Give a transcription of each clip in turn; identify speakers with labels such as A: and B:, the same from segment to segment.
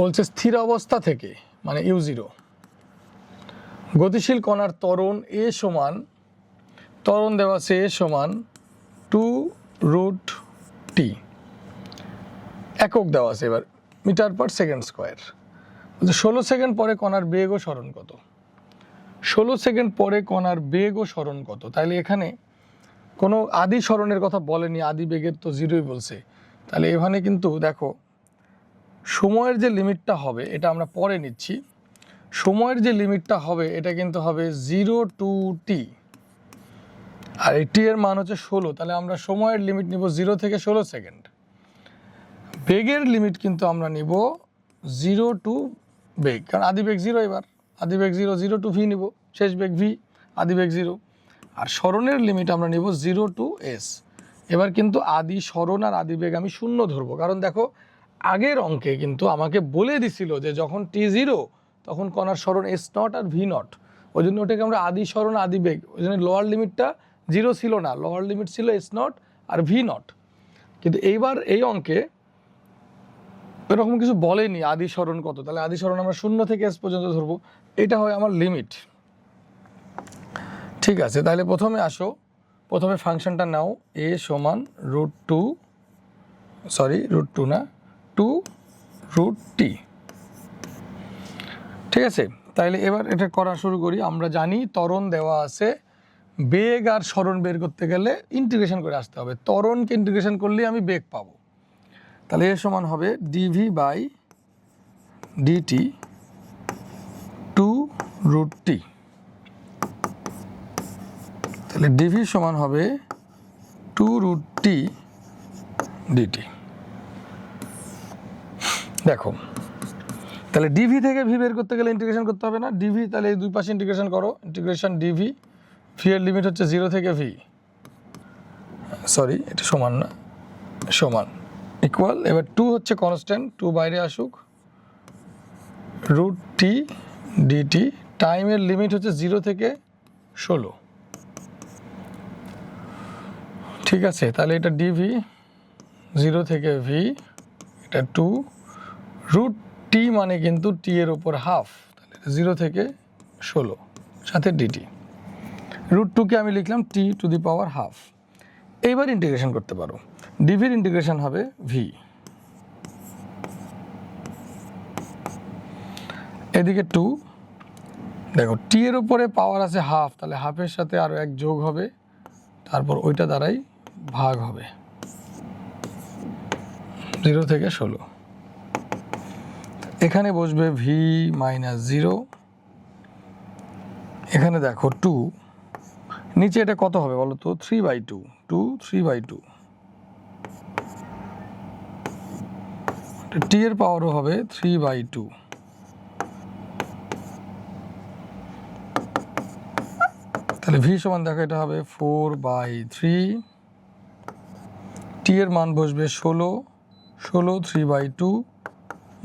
A: বলছে স্থির অবস্থা থেকে মানে ইউ জিরো। গতিশীল কণার ত্বরণ এ সমান, ত্বরণ দেওয়া আছে এ সমান টু রুট টি। একক দেওয়া আছে এবার, মিটার পার সেকেন্ড স্কোয়ার। ষোলো সেকেন্ড পরে কণার বেগ ও সরণ কত? ষোলো সেকেন্ড পরে কণার বেগ ও সরণ কত? তাইলে এখানে কোনো আদি স্মরণের কথা বলেনি, আদি বেগের তো জিরোই বলছে। তাহলে এখানে কিন্তু দেখো সময়ের যে লিমিটটা হবে, এটা আমরা পরে নিচ্ছি। সময়ের যে লিমিটটা হবে, এটা কিন্তু হবে জিরো টু টি। আর এই টি এর মান হচ্ছে ষোলো, তাহলে আমরা সময়ের লিমিট নিব জিরো থেকে ষোলো সেকেন্ড। বেগের লিমিট কিন্তু আমরা নিব জিরো টু বেগ, কারণ আদি বেগ জিরো এবার। আদি বেগ জিরো জিরো টু ভি নিব, শেষ বেগ ভি, আদি বেগ জিরো। আর স্মরণের লিমিট আমরা নিব জিরো টু এস। এবার কিন্তু আদি স্মরণ আর আদি বেগ আমি শূন্য ধরবো, কারণ দেখো আগের অঙ্কে কিন্তু আমাকে বলে দিছিল যে যখন টি জিরো তখন কণার স্মরণ এস নট আর ভি নট ওই জন্য ওটাকে আমরা আদি স্মরণ, আদি বেগ, ওই জন্য লোয়ার লিমিটটা জিরো ছিল না। লোয়ার লিমিট ছিল এস নট আর ভি নট কিন্তু এইবার এই অঙ্কে এরকম কিছু বলেনি আদি স্মরণ কত। তাহলে আদি স্মরণ আমরা শূন্য থেকে এস পর্যন্ত ধরবো। এটা হয় আমার লিমিট ঠিক আছে, তাহলে প্রথমে আসো। প্রথমে ফাংশনটা নাও এ সমান root two sorry root two না। Two root T. ঠিক আছে? তাইলে এবার এটা করা শুরু করি। আমরা জানি ত্বরণ দেওয়া আছে। বেগ আর স্মরণ বের করতে গেলে ইন্টিগ্রেশন করে আসতে হবে। ত্বরণকে ইন্টিগ্রেশন করলে আমি বেগ পাবো। তাহলে এর সমান হবে DV by DT two root T. তাহলে ডিভি সমান হবে টু রুট টি ডিটি দেখো, তাহলে ডিভি থেকে ভি বের করতে গেলে ইন্টিগ্রেশন করতে হবে না। ডিভি তাহলে এই দুই পাশে ইন্টিগ্রেশন করো। ইন্টিগ্রেশন ডিভি ভি এর লিমিট হচ্ছে জিরো থেকে ভি সরি এটা সমান না, সমান। ইকুয়াল এবার টু হচ্ছে কনস্ট্যান্ট টু বাইরে আসুক। রুট টি ডিটি টাইমের লিমিট হচ্ছে জিরো থেকে ষোলো। ঠিক আছে, তাহলে এটা ডিভি জিরো থেকে ভি এটা টু রুট টি মানে কিন্তু টি এর ওপর হাফ তাহলে জিরো থেকে ষোলো, সাথে ডিটি রুট টুকে আমি লিখলাম T to the power half এইবার ইন্টিগ্রেশন করতে পারো। ডিভির ইন্টিগ্রেশন হবে ভি এদিকে টু দেখো টি এর উপরে পাওয়ার আছে হাফ তাহলে হাফের সাথে আরও এক যোগ হবে, তারপর ওইটা দ্বারাই ভাগ হবে। জিরো থেকে ষোলো। এখানে বসবে ভি মাইনাস জিরো এখানে দেখো টু নিচে এটা কত হবে বলো তো? Three by two two three by two T এর পাওয়ারও হবে থ্রি বাই টু তাহলে ভি সমান দেখো এটা হবে ফোর বাই থ্রি টি এর মান বসবে ষোলো। ষোলো three by two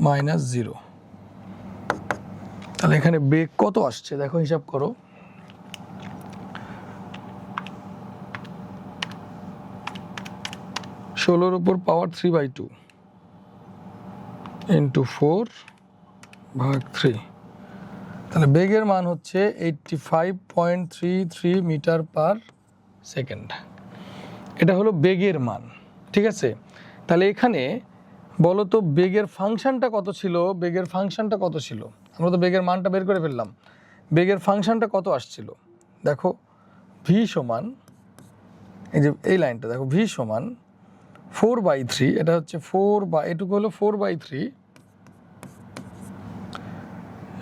A: minus zero. তাহলে এখানে বেগ কত আসছে? দেখো, হিসাব করো। ষোলোর উপর power three by two into four ভাগ থ্রি তাহলে বেগের মান হচ্ছে eighty five point three three metre per second এটা হলো বেগের মান, ঠিক আছে? তাহলে এখানে বলো তো বেগের ফাংশনটা কত ছিল? বেগের ফাংশনটা কত ছিল? আমরা তো বেগের মানটা বের করে ফেললাম। বেগের ফাংশনটা কত আসছিল? দেখো ভি সমান, এই যে এই লাইনটা, দেখো ভি সমান ফোর বাই থ্রি এটা হচ্ছে ফোর বা এটুকু হলো ফোর বাই থ্রি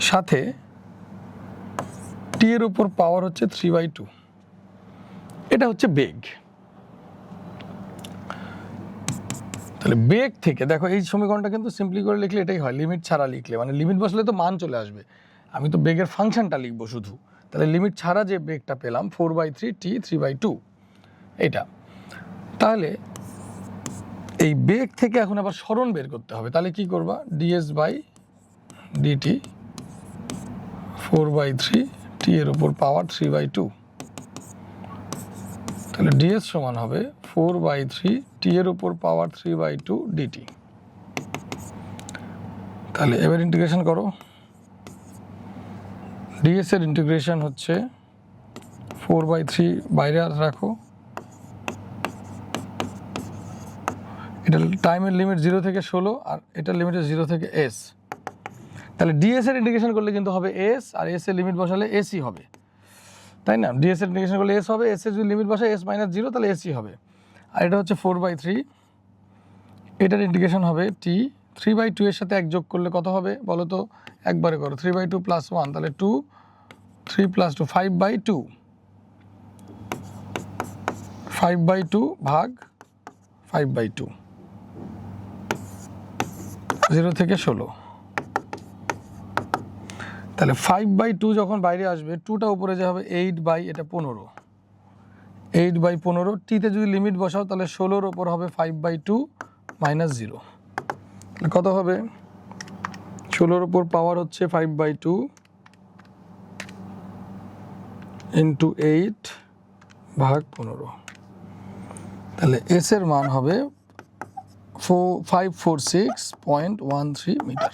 A: সাথে টি এর উপর পাওয়ার হচ্ছে থ্রি বাই টু এটা হচ্ছে বেগ। তাহলে বেগ থেকে, দেখো এই সমীকরণটা কিন্তু সিম্পলি করে লিখলে এটাই হয় লিমিট ছাড়া লিখলে। মানে লিমিট বসলে তো মান চলে আসবে। আমি তো বেগের ফাংশনটা লিখব শুধু। তাহলে লিমিট ছাড়া যে বেগটা পেলাম four by three T three by two এটা। তাহলে এই বেগ থেকে এখন আবার স্মরণ বের করতে হবে। তাহলে কি করবা? DS by DT four by three T এর উপর পাওয়ার থ্রি বাই টু তাহলে ডিএস সমান হবে ফোর বাই থ্রি টি এর উপর power three by two DT তাহলে এবার ইন্টিগ্রেশন করো। ডিএস এর ইন্টিগ্রেশন হচ্ছে ফোর বাই থ্রি বাইরে রাখো। এটা টাইমের লিমিট জিরো থেকে ষোলো আর এটার লিমিট জিরো থেকে এস তাহলে ডিএস এর ইন্টিগ্রেশন করলে কিন্তু হবে এস আর এস এর লিমিট বসালে এসই হবে। তাই না? ডিএস এর ইন্টিগ্রেশন করলে এস হবে এস এর যদি লিমিট বসায় এস মাইনাস জিরো তাহলে এসই হবে। আর এটা হচ্ছে ফোর বাই থ্রি এটার ইন্টিগ্রেশন হবে টি থ্রি বাই টু এর সাথে এক যোগ করলে কত হবে বলো তো? একবারে করো three by two plus one তাহলে two three plus two five by two five by two ভাগ ফাইভ বাই টু জিরো থেকে ষোলো। তাহলে ফাইভ বাই টু যখন বাইরে আসবে টুটা উপরে যে হবে এইট বাই এটা পনেরো। এইট বাই পনেরো টিতে যদি লিমিট বসাও, তাহলে ষোলোর ওপর হবে five by two minus zero তাহলে কত হবে? ষোলোর ওপর পাওয়ার হচ্ছে five by two into eight ভাগ পনেরো। তাহলে এস এর মান হবে four five four six point one three metre